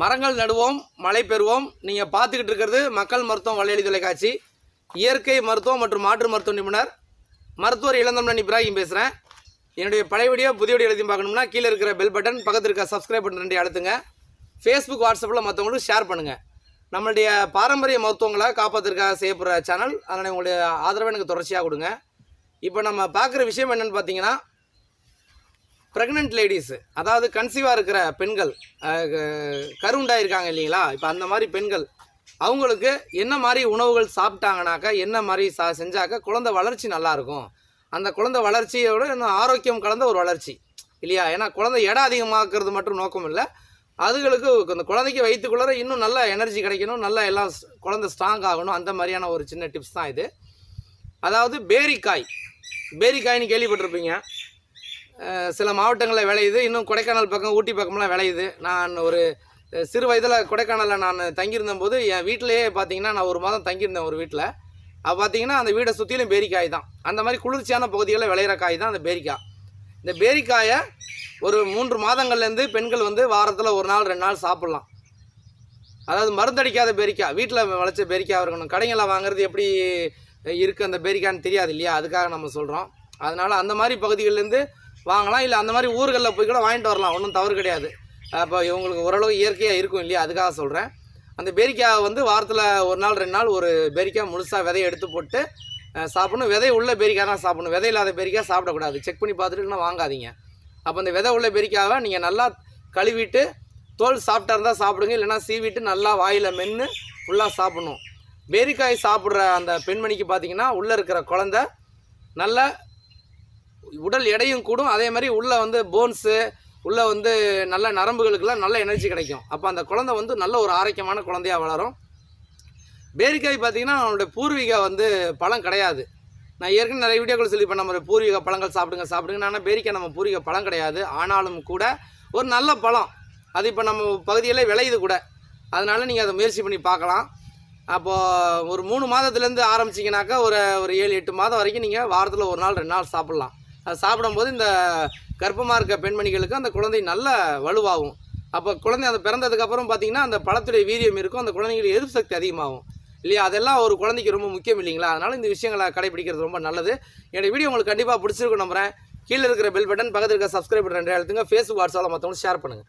மரங்கள் நடுவோம் மழை பெறுவோம். நீங்கள் பார்த்துக்கிட்டு இருக்கிறது மக்கள் மருத்துவம் வலையொலி தொலைக்காட்சி. இயற்கை மருத்துவம் மற்றும் மாற்று மருத்துவ நிபுணர் மருத்துவர் இளந்தமிழன் இப்ராஹிம் பேசுகிறேன் என்னுடைய பழைய வீடியோ புதிய வீடியோ எழுதி பார்க்கணும்னா கீழே இருக்கிற பெல் பட்டன் பக்கத்தில் இருக்க சப்ஸ்கிரைப் பட்டன் ரெண்டு அழுத்துங்க. ஃபேஸ்புக் வாட்ஸ்அப்பில் மற்றவங்களுக்கு ஷேர் பண்ணுங்கள் நம்மளுடைய பாரம்பரிய மருத்துவங்களை காப்பாற்றுறதுக்காக செய்யப்படுற சேனல் அதனால் உங்களுடைய ஆதரவை எனக்கு தொடர்ச்சியாக கொடுங்க. இப்போ நம்ம பார்க்குற விஷயம் என்னென்னு பார்த்தீங்கன்னா ப்ரெக்னென்ட் லேடிஸ் அதாவது கன்சீவாக இருக்கிற பெண்கள் கருண்டாயிருக்காங்க இல்லைங்களா? இப்போ அந்த மாதிரி பெண்கள் அவங்களுக்கு என்ன மாதிரி உணவுகள் சாப்பிட்டாங்கனாக்கா என்ன மாதிரி சா செஞ்சாக்க குழந்தை வளர்ச்சி நல்லாயிருக்கும். அந்த குழந்தை வளர்ச்சியோட இன்னும் ஆரோக்கியம் கலந்த ஒரு வளர்ச்சி இல்லையா? ஏன்னா குழந்தை எடை அதிகமாக்குறது மட்டும் நோக்கம் இல்லை. அதுகளுக்கு அந்த குழந்தைக்கு வயிற்றுக்குள்ளே இன்னும் நல்ல எனர்ஜி கிடைக்கணும் நல்ல எல்லாம் ஸ்- குழந்தை ஸ்ட்ராங் ஆகணும் அந்த மாதிரியான ஒரு சின்ன டிப்ஸ் தான் இது. அதாவது பேரிக்காய். பேரிக்காய்னு கேள்விப்பட்டிருப்பீங்க. சில மாவட்டங்களில் விளையுது. இன்னும் கொடைக்கானல் பக்கம் ஊட்டி பக்கம்லாம் விளையுது. நான் ஒரு சிறு வயதில் கொடைக்கானலில் நான் தங்கியிருந்த போது என் வீட்டிலேயே பார்த்தீங்கன்னா நான் ஒரு மாதம் தங்கியிருந்தேன் ஒரு வீட்டில் அப்போ பார்த்தீங்கன்னா அந்த வீடை சுற்றிலும் பேரிக்காய் தான். அந்த மாதிரி குளிர்ச்சியான பகுதிகளில் விளையிற காய் தான் அந்த பேரிக்காய். இந்த பேரிக்காயை ஒரு மூன்று மாதங்கள்லேருந்து பெண்கள் வந்து வாரத்தில் ஒரு நாள் ரெண்டு நாள் சாப்பிட்லாம். அதாவது மருந்தடிக்காத பேரிக்காய். வீட்டில் விளைச்ச பேரிக்காய் இருக்கணும். கடைங்களில் வாங்குறது எப்படி இருக்குது அந்த பேரிக்கான்னு தெரியாது இல்லையா? அதுக்காக நம்ம சொல்கிறோம் அதனால் அந்த மாதிரி பகுதிகள்லேருந்து வாங்கலாம் இல்லை அந்த மாதிரி ஊர்களில் போய் கூட வாங்கிட்டு வரலாம். ஒன்றும் தவறு கிடையாது. அப்போ இவங்களுக்கு ஓரளவு இயற்கையாக இருக்கும் இல்லையா? அதுக்காக சொல்கிறேன் அந்த பேரிக்காய் வந்து வாரத்தில் ஒரு நாள் ரெண்டு நாள் ஒரு பேரிக்காய் முழுசாக விதையை எடுத்து போட்டு சாப்பிடணும். விதை உள்ள பேரிக்காய் தான் சாப்பிடணும். விதை இல்லாத பேரிக்காய் சாப்பிடக்கூடாது. செக் பண்ணி பார்த்துட்டு வாங்காதீங்க. அப்போ அந்த விதை உள்ள பேரிக்காவை நீங்கள் நல்லா கழுவிட்டு தோல் சாப்பிட்டா இருந்தால் சாப்பிடுங்க. இல்லைன்னா சீவிட்டு நல்லா வாயில் மென்று ஃபுல்லாக சாப்பிடணும். பேரிக்காய் சாப்பிட்ற அந்த பெண்மணிக்கு பார்த்தீங்கன்னா உள்ளே இருக்கிற குழந்த நல்ல உடல் எடையும் கூடும். அதே மாதிரி உள்ளே வந்து போன்ஸு உள்ளே வந்து நல்ல நரம்புகளுக்கெல்லாம் நல்ல எனர்ஜி கிடைக்கும். அப்போ அந்த குழந்தை வந்து நல்ல ஒரு ஆரோக்கியமான குழந்தையாக வளரும். பேரிக்காய் பார்த்தீங்கன்னா அவனுடைய பூர்வீகம் வந்து பழம் கிடையாது. நான் ஏற்கனவே நிறைய வீடியோக்கள் சொல்லி இப்போ நம்ம பூர்வீக பழங்கள் சாப்பிடுங்க சாப்பிடுங்க. ஆனால் பேரிக்காய் நம்ம பூர்வீக பழம் கிடையாது. ஆனாலும் கூட ஒரு நல்ல பழம். அது இப்போ நம்ம பகுதியில் விளையுது கூட. அதனால நீங்கள் அதை முயற்சி பண்ணி பார்க்கலாம். அப்போது ஒரு மூணு மாதத்துலேருந்து ஆரம்பிச்சிங்கனாக்கா ஒரு ஒரு ஏழு எட்டு மாதம் வரைக்கும் நீங்கள் வாரத்தில் ஒரு நாள் ரெண்டு நாள் சாப்பிட்லாம். அது சாப்பிடும்போது இந்த கர்ப்பமாக இருக்க பெண்மணிகளுக்கு அந்த குழந்தை நல்ல வலுவாகும். அப்போ குழந்தை அந்த பிறந்ததுக்கப்புறம் பார்த்தீங்கன்னா அந்த பழத்துடைய வீரியம் இருக்கும். அந்த குழந்தைங்களுக்கு எதிர்ப்பு சக்தி அதிகமாகும். இல்லையா? அதெல்லாம் ஒரு குழந்தைக்கு ரொம்ப முக்கியம் இல்லைங்களா? அதனால் இந்த விஷயங்களை கடைபிடிக்கிறது ரொம்ப நல்லது. என்னோட வீடியோ உங்களுக்கு கண்டிப்பாக பிடிச்சிருக்கும் நம்புறேன். கீழே இருக்கிற பெல் பட்டன் பக்கத்தில் இருக்க சப்ஸ்கிரைப் பட்டன் ரெண்டு அழுத்துங்க. ஃபேஸ்புக் வாட்ஸ்அப்பில் மற்றவங்களுக்கு ஷேர் பண்ணுங்கள்